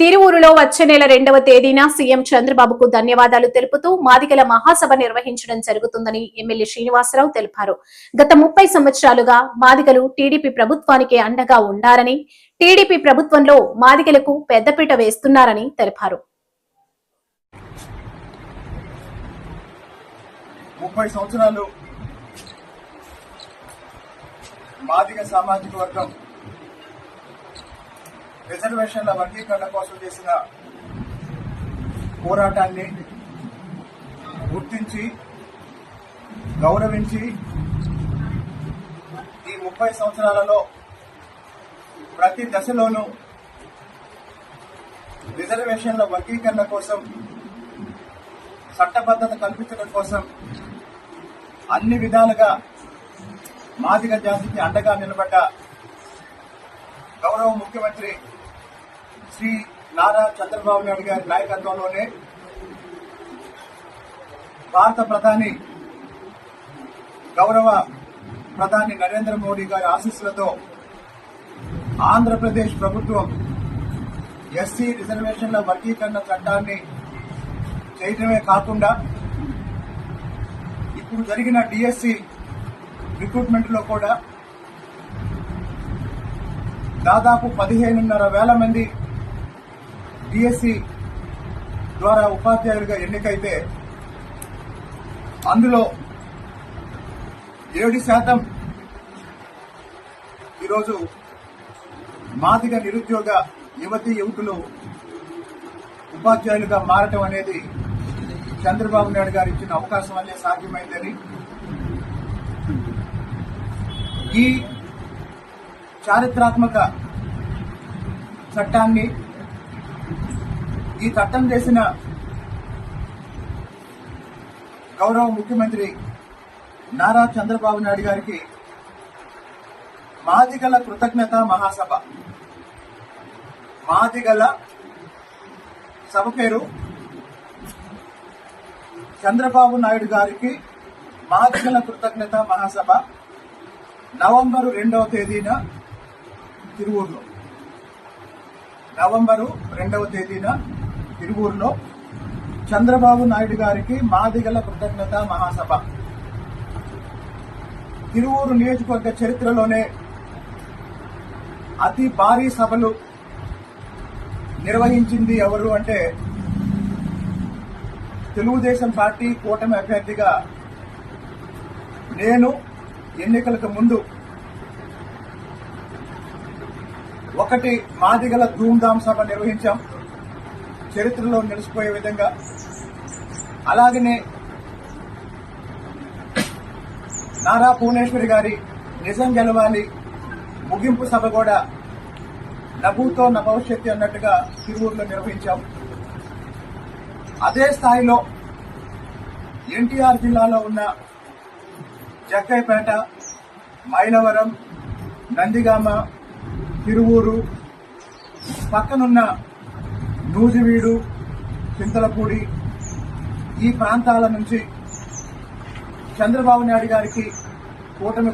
తిరువూరులో వచ్చే నెల రెండవ తేదీన సీఎం చంద్రబాబుకు ధన్యవాదాలు తెలుపుతూ మాదిగల మహాసభ నిర్వహించడం జరుగుతుందని ఎమ్మెల్యే శ్రీనివాసరావు తెలిపారు. గత ముప్పై సంవత్సరాలుగా మాదిగలు టీడీపీ ప్రభుత్వానికి అండగా ఉండారని టీడీపీ ప్రభుత్వంలో మాదిగలకు పెద్దపీట వేస్తున్నారని తెలిపారు. ముప్పై సంవత్సరాలు మాదిగ సామాజిక వర్గం రిజర్వేషన్ల వర్గీకరణ కోసం చేసిన పోరాటాన్ని గుర్తించి గౌరవించి ఈ ముప్పై సంవత్సరాలలో ప్రతి దశలోనూ రిజర్వేషన్ల వర్గీకరణ కోసం చట్టబద్ధత కల్పించడం కోసం అన్ని విధాలుగా మాదిగ జాతికి అండగా నిలబడ్డ గౌరవ ముఖ్యమంత్రి శ్రీ నారా చంద్రబాబు నాయుడు గారి నాయకత్వంలోనే భారత ప్రధాని గౌరవ ప్రధాని నరేంద్ర మోడీ గారి ఆశీస్సులతో ఆంధ్రప్రదేశ్ ప్రభుత్వం ఎస్సీ రిజర్వేషన్ల వర్గీకరణ చట్టాన్ని చేయడమే కాకుండా ఇప్పుడు జరిగిన డిఎస్సి రిక్రూట్మెంట్లో కూడా దాదాపు పదిహేనున్నర వేల మంది డిఎస్సి ద్వారా ఉపాధ్యాయులుగా ఎన్నికైతే అందులో ఏడు శాతం ఈరోజు మాదిగ నిరుద్యోగ యువతి యువకులు ఉపాధ్యాయులుగా మారటం అనేది చంద్రబాబు నాయుడు గారు ఇచ్చిన అవకాశం వల్లే సాధ్యమైందని ఈ చారిత్రాత్మక చట్టాన్ని ఈ చట్టం చేసిన గౌరవ ముఖ్యమంత్రి నారా చంద్రబాబు నాయుడు గారికి మాదిగల కృతజ్ఞత మహాసభ. మాదిగల సభ పేరు చంద్రబాబు నాయుడు గారికి మాదిగల కృతజ్ఞత మహాసభ నవంబరు రెండవ తేదీన తిరువూరులో. నవంబరు రెండవ తేదీన తిరువూరులో చంద్రబాబు నాయుడు గారికి మాదిగల కృతజ్ఞత మహాసభ. తిరువూరు నియోజకవర్గ చరిత్రలోనే అతి భారీ సభలు నిర్వహించింది ఎవరు అంటే తెలుగుదేశం పార్టీ కూటమి అభ్యర్థిగా నేను ఎన్నికలకు ముందు ఒకటి మాదిగల ధూమ్ధామ్ సభ నిర్వహించాం. చరిత్రలో నిలిచిపోయే విధంగా. అలాగనే నారా భువనేశ్వరి గారి నిజం గెలవాలి. ముగింపు సభ కూడా నభూతో నభవిష్యత్తు భవిష్యత్తు అన్నట్టుగా తిరువూరులో నిర్వహించాం. అదే స్థాయిలో ఎన్టీఆర్ జిల్లాలో ఉన్న జగ్గైపేట మైలవరం నందిగామ తిరువూరు పక్కనున్న నూజివీడు చింతలపూడి ఈ ప్రాంతాల నుంచి చంద్రబాబు నాయుడు గారికి కూటమి